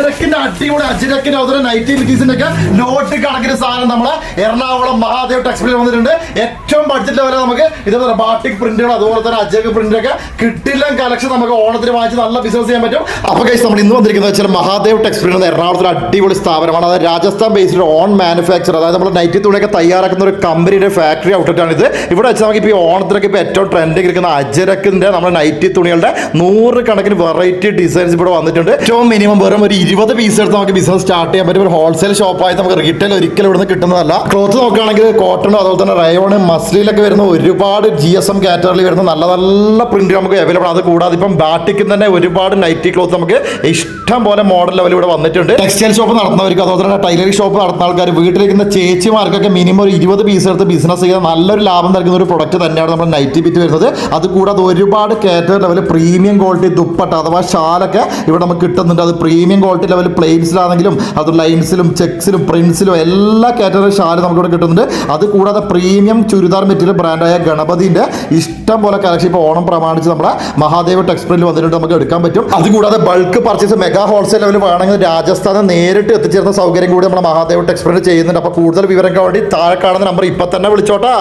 അജരക്കിന്റെ അടിപൊളി അജിറക്കിന്റെ അതുപോലെ നൈറ്റി ലിറ്റീസിന്റെ ഒക്കെ നോട്ട് കണക്കിന് സാധനം നമ്മളെ എറണാകുളം മഹാദേവ് ടെക്സ്റ്റൈൽ വന്നിട്ടുണ്ട്. ഏറ്റവും ബഡ്ജറ്റ് വരെ നമുക്ക് ഇതുപോലെ ബാട്ടിക് പ്രിന്റുകൾ അതുപോലെ തന്നെ അജയ് പ്രിന്റൊക്കെ കിട്ടില്ല കളക്ഷൻ നമുക്ക് ഓണത്തിന് വാങ്ങിച്ച് നല്ല ബിസിനസ് ചെയ്യാൻ പറ്റും. അപ്പൊ കഴിച്ച് നമ്മൾ ഇന്ന് വന്നിരിക്കുന്നത് വെച്ചാൽ മഹാദേവ് ടെക്സ്റ്റൈൽ എന്ന എറണാകുളത്തിലെ അടിപൊളി സ്ഥാപനമാണ്. അതായത് രാജസ്ഥാൻ ബേസ്ഡ് ഓൺ മാനുഫാക്ചർ അതായത് നമ്മൾ നൈറ്റി തുണിയൊക്കെ തയ്യാറാക്കുന്ന ഒരു കമ്പനിയുടെ ഫാക്ടറി ഔട്ട്ലെറ്റാണ് ഇത്. ഇവിടെ വെച്ച് നമുക്ക് ഇപ്പോൾ ഈ ഓണത്തിനൊക്കെ ഇപ്പോൾ ഏറ്റവും ട്രെൻഡിങ് ഇരിക്കുന്ന അജരക്കിന്റെ നമ്മുടെ നൈറ്റി തുണികളുടെ നൂറ് കണക്കിന് വെറൈറ്റി ഡിസൈൻസ് ഇവിടെ വന്നിട്ടുണ്ട്. ഏറ്റവും മിനിമം വെറും ഒരു ഇരുപത് പീസ് എടുത്ത് നമുക്ക് ബിസിനസ് സ്റ്റാർട്ട് ചെയ്യാൻ പറ്റും. ഒരു ഹോൾസെയിൽ ഷോപ്പായി നമുക്ക് റീറ്റെയിൽ ഒരിക്കലും ഇവിടുന്ന് കിട്ടുന്നതല്ല. ക്ലോത്ത് നോക്കുകയാണെങ്കിൽ കോട്ടൺ അതുപോലെ തന്നെ റയോണ് മസ്ലിയിലൊക്കെ വരുന്ന ഒരുപാട് ജി എസ് എം കാറ്റഗറിയിൽ വരുന്ന നല്ല നല്ല പ്രിന്റ് നമുക്ക് അവൈലബിൾ അത് കൂടാതെ ഇപ്പം ബാറ്റിക്കും തന്നെ ഒരുപാട് നൈറ്റി ക്ലോത്ത് നമുക്ക് ഇഷ്ടം പോലെ മോഡൽ ലെവൽ ഇവിടെ വന്നിട്ടുണ്ട്. ടെക്സ്റ്റൈൽ ഷോപ്പ് നടത്തുന്നവർക്ക് അതുപോലെ തന്നെ ടൈലറിംഗ് ഷോപ്പ് നടത്തുന്ന ആൾക്കാർ വീട്ടിലിരിക്കുന്ന ചേച്ചിമാർക്കൊക്കെ മിനിമം ഒരു ഇരുപത് പീസ് എടുത്ത് ബിസിനസ് ചെയ്യുന്ന നല്ലൊരു ലാഭം നൽകുന്ന ഒരു പ്രൊഡക്റ്റ് തന്നെയാണ് നമ്മുടെ നൈറ്റി ബിറ്റ് വരുന്നത്. അത് കൂടാതെ ഒരുപാട് category level premium quality dupatta അഥവാ ഷാലൊക്കെ ഇവിടെ നമുക്ക് കിട്ടുന്നുണ്ട്. അത് പ്രീമിയം ക്വാളിറ്റി ലെവൽ പ്ലെയിൻസിലാണെങ്കിലും അത് ലൈൻസിലും ചെക്സിലും പ്രിൻസിലും എല്ലാ കാറ്റഗറി ഷാലും നമുക്കിവിടെ കിട്ടുന്നുണ്ട്. അത് കൂടാതെ പ്രീമിയം ചുരിദാർ മെറ്റീരിയൽ ബ്രാൻഡായ ഗണപതിന്റെ ഇഷ്ടം പോലെ കളക്ഷൻ ഇപ്പോൾ ഓണം പ്രമാണിച്ച് നമ്മുടെ മഹാദേവ് ടെക്സ്റ്റൈലിൽ വന്നിട്ട് നമുക്ക് എടുക്കാൻ പറ്റും. അതുകൂടാതെ bulk purchase mega wholesale level വേണമെങ്കിൽ രാജസ്ഥാനിൽ നേരിട്ട് എത്തിച്ചേർന്ന സൗകര്യം കൂടി നമ്മുടെ മഹാദേവ് ടെക്സ്റ്റൈൽ ചെയ്യുന്നുണ്ട്. അപ്പോൾ കൂടുതൽ വിവരങ്ങൾക്ക് വേണ്ടി താഴെ കാണുന്ന നമ്പർ ഇപ്പം തന്നെ വിളിച്ചോട്ടാ.